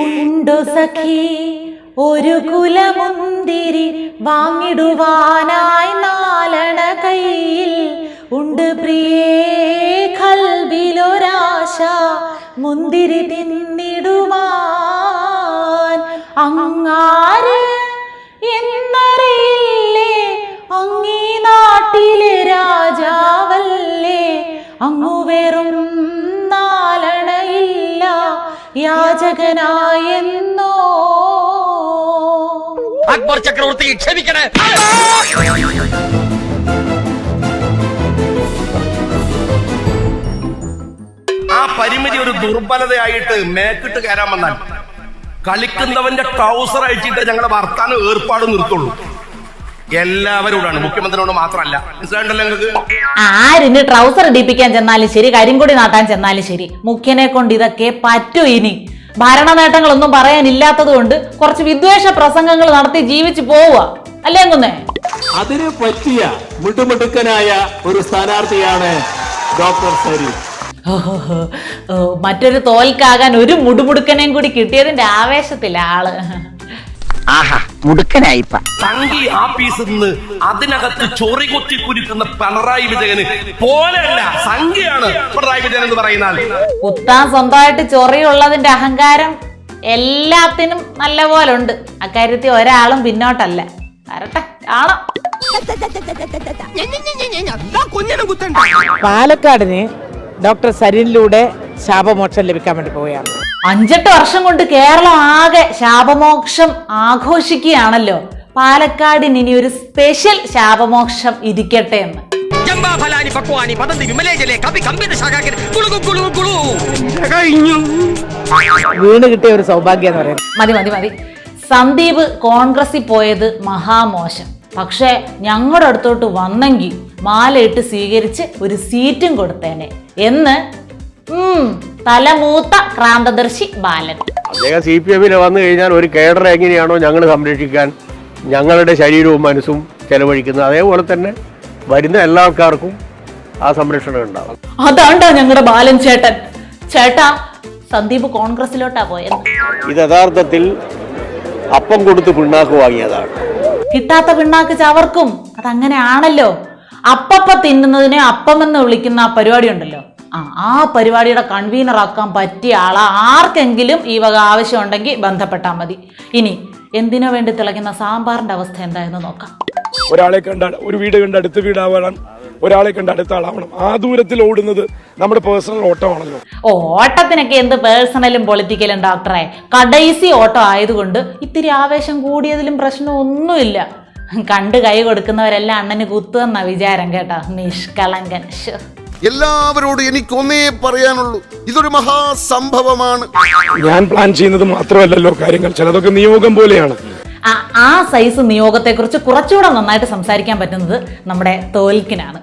ഉണ്ടു സഖി ഒരു കുലമുന്തിരി വാങ്ങിടുവാനായി നാലണ കയ്യിൽ. ഉണ്ട് പ്രിയേ കൽവിലൊരാശ മുന്തിരി തിന്നിടുവാൻ. അങ്ങാര് എന്നറിയില്ലേ അങ്ങീ നാട്ടിലെ രാജാവല്ലേ? അങ്ങു വെറും യാചകനായെന്നോ? അക്ബർ ചക്രവർത്തി ക്ഷമിക്കണേ. ആ പരിമിതി ഒരു ദുർബലതയായിട്ട് മേക്കിട്ട് കയറാൻ വന്നാൽ കളിക്കുന്നവന്റെ ട്രൗസർ അഴിച്ചിട്ട് ഞങ്ങളുടെ വർത്താനം ഏർപ്പാട് നിർത്തുള്ളൂ. എല്ലാവരോടാണ് മുഖ്യമന്ത്രിയോട് മാത്രമല്ല. നിങ്ങൾക്ക്? ആരിന് ട്രൗസർ ഇടിപ്പിക്കാൻ ചെന്നാലും ശരി കരിങ്കൊടി നാട്ടാൻ ചെന്നാലും ശരി. മുഖ്യനെ കൊണ്ട് ഇതൊക്കെ പറ്റൂ ഇനി. ഭരണ നേട്ടങ്ങളൊന്നും പറയാനില്ലാത്തത് കൊണ്ട് കുറച്ച് വിദ്വേഷ പ്രസംഗങ്ങൾ നടത്തി ജീവിച്ചു പോവുക. അല്ലേ കുന്നേ അതിനെ പറ്റിയ മുട്ടുമിടുക്കനായ ഒരു സ്ഥാനാർത്ഥിയാണ് ഡോക്ടർ സരി. ഓഹോ, ഓ, മറ്റൊരു തോൽക്കാകാൻ ഒരു മുടുമുടുക്കനെയും കൂടി കിട്ടിയതിന്റെ ആവേശത്തില ആൾ ആഹാ മുടുക്കനായിപ്പ. തങ്കി ആഫീസിൽ നിന്ന് അതിനകത്ത് ചൊറി കൊത്തി കുരുക്കുന്ന പിണറായി വിജയന് പോലെയല്ല സംഖ്യയാണ് പിണറായി വിജയൻ എന്ന് പറയുന്ന കുത്താൻ സ്വന്തമായിട്ട് ചൊറിയുള്ളതിന്റെ അഹങ്കാരം എല്ലാത്തിനും നല്ല പോലെ ഉണ്ട് അക്കാര്യത്തിൽ ഒരാളും പിന്നോട്ടല്ല. വരട്ടെ ആണോ പാലക്കാടിന് ഡോക്ടർ സരിനിലൂടെ ശാപമോക്ഷം ലഭിക്കാൻ വേണ്ടി പോവുകയാണ്. അഞ്ചെട്ട് വർഷം കൊണ്ട് കേരളം ആകെ ശാപമോക്ഷം ആഘോഷിക്കുകയാണല്ലോ. പാലക്കാടിന് ഇനി ഒരു സ്പെഷ്യൽ ശാപമോക്ഷം ഇരിക്കട്ടെ എന്ന്. വീണ് കിട്ടിയ ഒരു സൗഭാഗ്യം എന്ന് പറയുന്നത്. മതി മതി മതി. സന്ദീപ് കോൺഗ്രസിൽ പോയത് മഹാമോശം. പക്ഷേ ഞങ്ങളുടെ അടുത്തോട്ട് വന്നെങ്കിൽ മാലയിട്ട് സ്വീകരിച്ച് ഒരു സീറ്റും കൊടുത്തേനെ. എന്ന്? ഉം, തലമൂത്ത ക്രാന്തദർശി ബാലൻ. അദ്ദേഹം സി പി എമ്മിൽ വന്നു കഴിഞ്ഞാൽ ഒരു കേഡർ എങ്ങനെയാണോ ഞങ്ങൾ സംരക്ഷിക്കാൻ ഞങ്ങളുടെ ശരീരവും മനസ്സും ചെലവഴിക്കുന്നത് അതേപോലെ തന്നെ വരുന്ന എല്ലാ ആൾക്കാർക്കും ആ സംരക്ഷണം ഉണ്ടാവും. അതാണ്ടാ ഞങ്ങളുടെ ബാലൻ ചേട്ടൻ. ചേട്ടാ സന്ദീപ് കോൺഗ്രസിലോട്ടാ പോയത്. ഇത് യഥാർത്ഥത്തിൽ അപ്പം കൊടുത്ത് പിണ്ണാക്ക് വാങ്ങിയതാണ്. കിട്ടാത്ത പിണ്ണാക്ക് ചവർക്കും. അതങ്ങനെ ആണല്ലോ അപ്പപ്പ തിന്നുന്നതിനെ അപ്പം എന്ന് വിളിക്കുന്ന ആ പരിപാടി ഉണ്ടല്ലോ ആ ആ പരിപാടിയുടെ കൺവീനർ ആക്കാൻ പറ്റിയ ആളാ. ആർക്കെങ്കിലും ഈ വക ആവശ്യമുണ്ടെങ്കിൽ ബന്ധപ്പെട്ടാൽ മതി. ഇനി എന്തിനു വേണ്ടി തിളയ്ക്കുന്ന സാമ്പാറിന്റെ അവസ്ഥ എന്തായെന്ന് നോക്കാം. ഒരാളെ കണ്ട ഒരു വീട് കണ്ട് അടുത്ത വീടാവണം ഒരാളെ കണ്ട് അടുത്ത ആളാവണം. ആ ദൂരത്തിൽ ഓടുന്നത് നമ്മുടെ പേഴ്സണൽ ഓട്ടമാണല്ലോ. ഓട്ടത്തിനൊക്കെ എന്ത് പേഴ്സണലും പൊളിറ്റിക്കലും ഡോക്ടറെ കടൈസി ഓട്ടം ആയതുകൊണ്ട് ഇത്തിരി ആവേശം കൂടിയതിലും പ്രശ്നമൊന്നുമില്ല. കണ്ട് കൈ കൊടുക്കുന്നവരെല്ലാം അണ്ണന് കുത്തുവെന്ന വിചാരം കേട്ടോ. നിഷ്കളങ്കൻ. എല്ലാവരോടും എനിക്കൊന്നേ പറയാനുള്ളൂ. ഇതൊരു മഹാസംഭവമാണ്. ഞാൻ പ്ലാൻ ചെയ്യുന്നത് മാത്രമല്ലല്ലോ കാര്യങ്ങൾ. ചിലതൊക്കെ നിയോഗം പോലെയാണ്. ആ സൈസ് നിയോഗത്തെക്കുറിച്ച് കുറച്ചുകൂടെ നന്നായിട്ട് സംസാരിക്കാൻ പറ്റുന്നത് നമ്മുടെ തോൽക്കിനാണ്.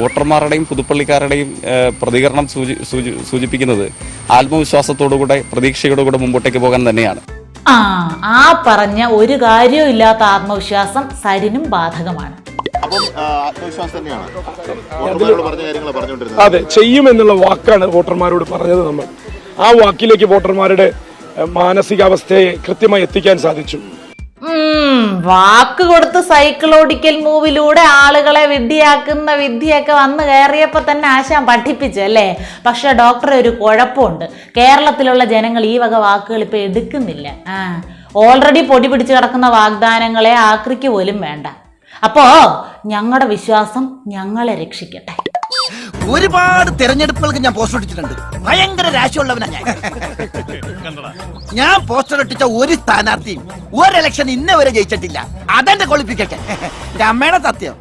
വോട്ടർമാരുടെയും പുതുപ്പള്ളിക്കാരുടെയും പ്രതികരണം സൂചി- സൂചി- സൂചിപ്പിക്കുന്നത് ആത്മവിശ്വാസത്തോടുകൂടെ പ്രതീക്ഷയോടുകൂടെ മുമ്പോട്ടേക്ക് പോകാൻ തന്നെയാണ്. ആ ആ പറഞ്ഞ ഒരു കാര്യവും ഇല്ലാത്ത ആത്മവിശ്വാസം സരിനും ബാധകമാണ്. അതെ ചെയ്യുമെന്നുള്ള വാക്കാണ് വോട്ടർമാരോട് പറഞ്ഞത് നമ്മൾ. ആ വാക്കിലേക്ക് വോട്ടർമാരുടെ മാനസികാവസ്ഥയെ കൃത്യമായി എത്തിക്കാൻ സാധിച്ചു. വാക്ക് കൊടുത്ത് സൈക്കിൾ ഓടിക്കൽ മൂവിലൂടെ ആളുകളെ വിഡ്ഢിയാക്കുന്ന വിദ്യയൊക്കെ വന്ന് കയറിയപ്പോൾ തന്നെ ആശാൻ പഠിപ്പിച്ചു അല്ലേ? പക്ഷെ ഡോക്ടറെ ഒരു കുഴപ്പമുണ്ട്. കേരളത്തിലുള്ള ജനങ്ങൾ ഈ വക വാക്കുകൾ ഇപ്പൊ എടുക്കുന്നില്ല. ആ ഓൾറെഡി പൊടി പിടിച്ച് കിടക്കുന്ന വാഗ്ദാനങ്ങളെ ആക്രിക്ക് പോലും വേണ്ട. അപ്പോ ഞങ്ങളുടെ വിശ്വാസം ഞങ്ങളെ രക്ഷിക്കട്ടെ. ഒരുപാട് തെരഞ്ഞെടുപ്പുകൾക്ക് ഞാൻ പോസ്റ്റർ ഇട്ടിട്ടുണ്ട്. ഭയങ്കര രാശിയുള്ളവനാ ഞാൻ. ഞാൻ പോസ്റ്റർ ഇട്ടിച്ച ഒരു സ്ഥാനാർത്ഥിയും ഒരു ഇലക്ഷൻ ഇന്നേ വരെ ജയിച്ചിട്ടില്ല. അതെന്റെ ക്വാളിഫിക്കേഷൻ എന്റെ അമ്മയുടെ സത്യം.